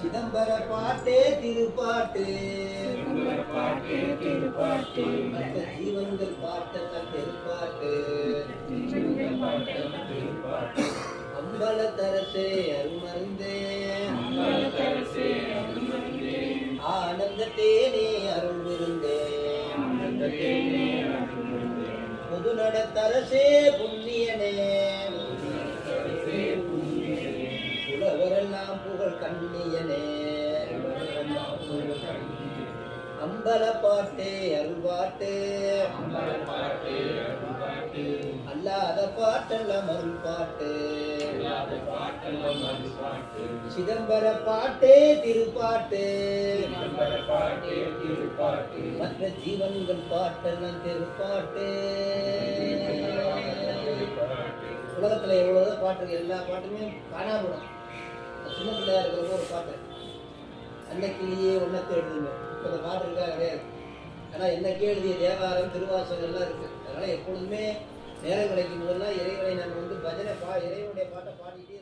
சிதம்பர பாட்டே திருப்பாட்டு. பாட்டு திருப்பாட்டு. மற்ற ஜீவன்கள் பாட்டெல்லாம் திருப்பாட்டு. அம்பலத்தரசே அருமருந்தே. ஆனந்த தேனே அருள் விருந்தே பொது நடத்தரசே புண்ணியனே புகழ் கண்ணியனே அம்பல பாட்டே அருள்பாட்டு. அல்லாத பாட்டல்ல அருள் பாட்டு சிதம்பர பாட்டே திருப்பாட்டு. மற்ற ஜீவன்கள் பாட்டெல்லாம் திருப்பாட்டு. உலகத்துல எவ்வளவு பாட்டு எல்லா பாட்டுமே காணாமடும் சின்ன பிள்ளையா இருக்கிறப்போ ஒரு பாட்டு. அன்னைக்கிலேயே ஒன்றை தேடுதுங்க. இப்போ அந்த பாட்டு இருக்கா? கிடையாது. ஆனால் என்னைக்கு எழுதிய தேவாரம் திருவாசகம் எல்லாம் இருக்கு. அதனால எப்பொழுதுமே நேரம் கிடைக்கும் போதெல்லாம் இறைவனை நம்ம வந்து பஜனை பா இறைவனுடைய பாட்டை பாடிட்டே